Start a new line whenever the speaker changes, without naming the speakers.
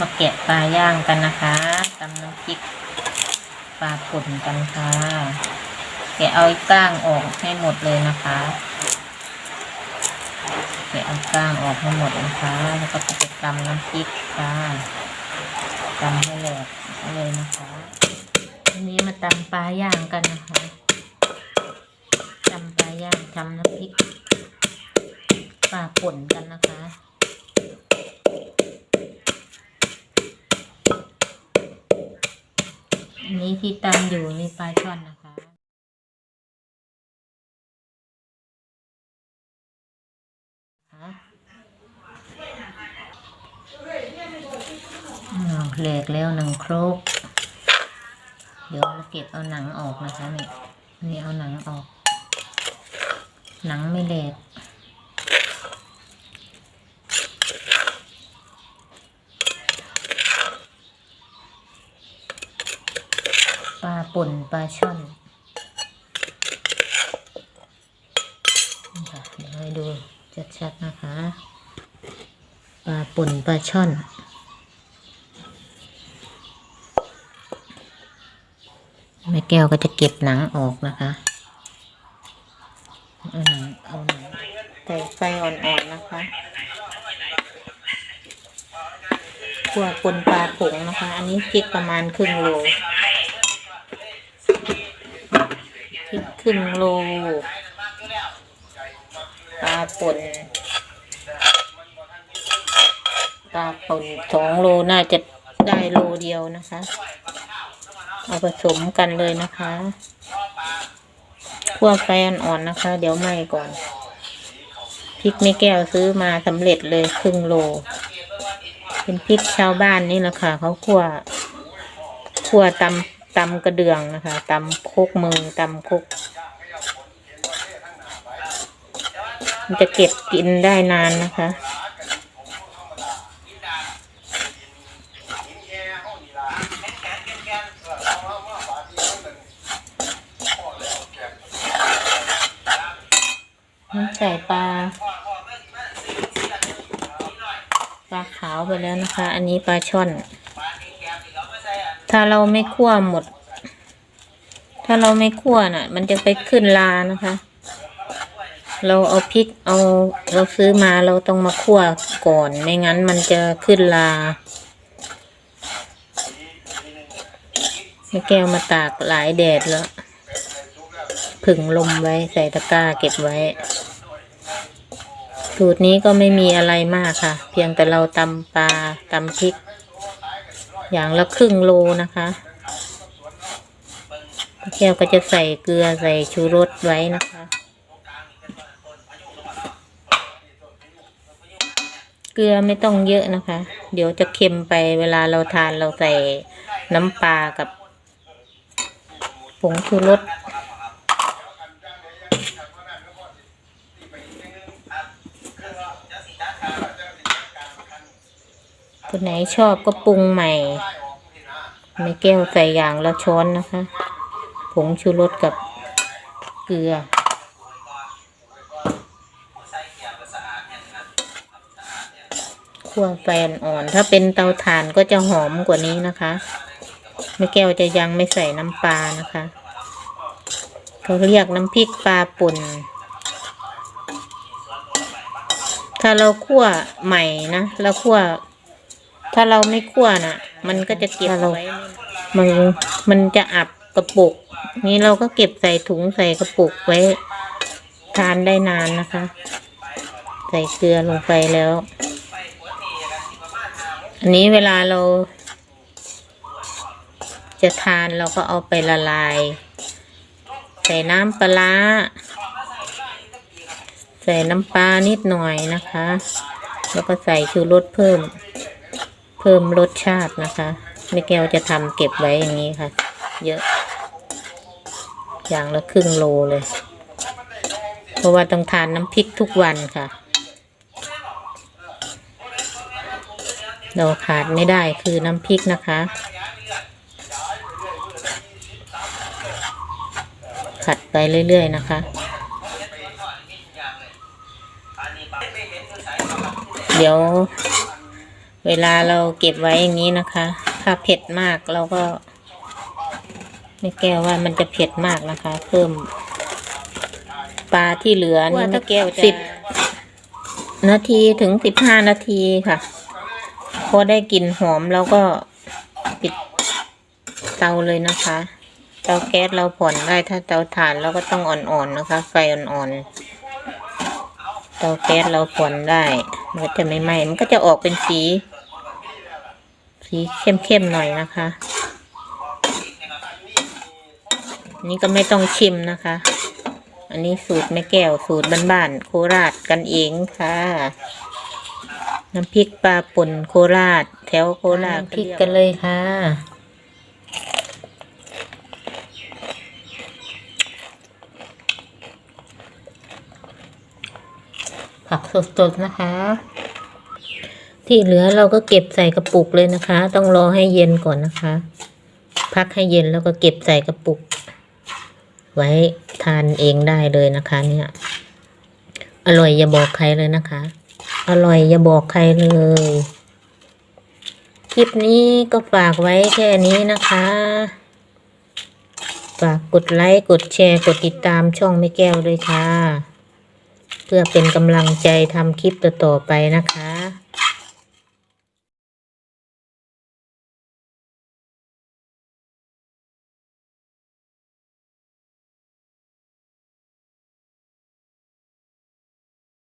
มาแกะปลาย่างกันนะคะตำน้ำพริกปลาป่นกันค่ะแกะเอาไอ้ก้างออกให้หมดเลยนะคะแกะเอาก้างออกให้หมดนะคะ แล้วก็จะตำน้ำพริกค่ะตำให้แหลกเลยนะคะทีนี้มาตำปลาย่างกันนะคะตำปลาย่างทำน้ำพริกปลาป่นกันนะคะ อันนี้ที่ตำอยู่นี่ปลาช่อนนะคะฮะอ้าวเหลกแล้วหนึ่งครก เดี๋ยวเราเก็บเอาหนังออกนะคะนี่นี่เอาหนังออก หนังไม่เหลก ปลาป่นปลาช่อนค่ะเดี๋ยวให้ดูชัดๆนะคะ ปลาป่นปลาช่อนแม่แก้วก็จะเก็บหนังออกนะคะ เอาหนังเอาหนังใส่ไฟอ่อนๆนะคะขั่วปนปลาผงนะคะ อันนี้พริกประมาณครึ่งโล พ รึ่งโลปลาป่นปลาป่นสองโลน่าจะได้โลเดียวนะคะ เอาผสมกันเลยนะคะคั่วไฟอ่อนๆนะคะ เดี๋ยวไหม้ก่อนพริกไม่แก้วซื้อมาสำเร็จเลยครึ่งโล เป็นพริกชาวบ้านนี่แหละค่ะเขาคั่วคั่วตำ ตำกระเดื่องนะคะตำโคกมือตำโคกมันจะเก็บกินได้นานนะคะใส่ปลาปลาขาวไปแล้วนะคะ อันนี้ปลาช่อน ถ้าเราไม่คั่วหมด ถ้าเราไม่คั่วน่ะ มันจะไปขึ้นลานะคะ เราเอาพริกเอาเราซื้อมาเราต้องมาคั่วก่อนไม่งั้นมันจะขึ้นลาแก้วมาตากหลายแดดแล้วผึ่งลมไว้ใส่ตะกร้าเก็บไว้ สูตรนี้ก็ไม่มีอะไรมากค่ะ เพียงแต่เราตำปลาตำพริก อย่างละครึ่งโลนะคะแก้วก็จะใส่เกลือใส่ชูรสไว้นะคะ เกลือไม่ต้องเยอะนะคะ เดี๋ยวจะเค็มไปเวลาเราทานเราใส่น้ำปลากับผงชูรส คนไหนชอบก็ปรุงใหม่ในแก้วใส่อย่างละช้อนนะคะ ผงชูรสกับเกลือ คั่วไฟอ่อนถ้าเป็นเตาถ่านก็จะหอมกว่านี้นะคะแม่แก้วจะยังไม่ใส่น้ำปลานะคะเขาเรียกน้ำพริกปลาป่น ถ้าเราคั่วใหม่นะเราคั่ว ถ้าเราไม่คั่วน่ะ มันก็จะเก็บไว้มันมันจะอับกระปุก นี้เราก็เก็บใส่ถุงใส่กระปุกไว้ ทานได้นานนะคะ ใส่เกลือลงไปแล้ว อันนี้เวลาเรา จะทานเราก็เอาไปละลาย ใส่น้ำปลาร้าใส่น้ำปลานิดหน่อยนะคะ แล้วก็ใส่ชูรสเพิ่ม เพิ่มรสชาตินะคะแม่แก้วจะทำเก็บไว้อย่างนี้ค่ะ เยอะ อย่างละครึ่งโลเลย เพราะว่าต้องทานน้ำพริกทุกวันค่ะ เราขาดไม่ได้คือน้ำพริกนะคะ ขัดไปเรื่อย ๆ นะคะเดี๋ยว เวลาเราเก็บไว้อย่างนี้นะคะ ถ้าเผ็ดมากเราก็ไม่แก้วว่ามันจะเผ็ดมากนะคะ เพิ่มปลาที่เหลือนี่ไม่แก้วสิบนาทีถึงสิบห้านาทีค่ะ พอได้กลิ่นหอมเราก็ปิดเตาเลยนะคะ เตาแก๊สเราผ่อนได้ถ้าเตาถ่านเราก็ต้องอ่อนๆนะคะ ไฟอ่อนๆ เตาแก๊สเราผ่อนได้ มันก็จะไม่ไหม้มันก็จะออกเป็นสี สีเข้มๆหน่อยนะคะ นี่ก็ไม่ต้องชิมนะคะ อันนี้สูตรแม่แก้วสูตรบ้านๆโคราชกันเองค่ะ น้ำพริกปลาป่นโคราช แถวโคราชพริกกันเลยค่ะผักสดๆนะคะ ที่เหลือเราก็เก็บใส่กระปุกเลยนะคะ ต้องรอให้เย็นก่อนนะคะ พักให้เย็นแล้วก็เก็บใส่กระปุก ไว้ทานเองได้เลยนะคะ เนี่ย อร่อยอย่าบอกใครเลยนะคะ อร่อยอย่าบอกใครเลย คลิปนี้ก็ฝากไว้แค่นี้นะคะ ฝากกดไลค์กดแชร์กดติดตามช่องแม่แก้วด้วยค่ะ เพื่อเป็นกำลังใจทำคลิปต่อๆไปนะคะ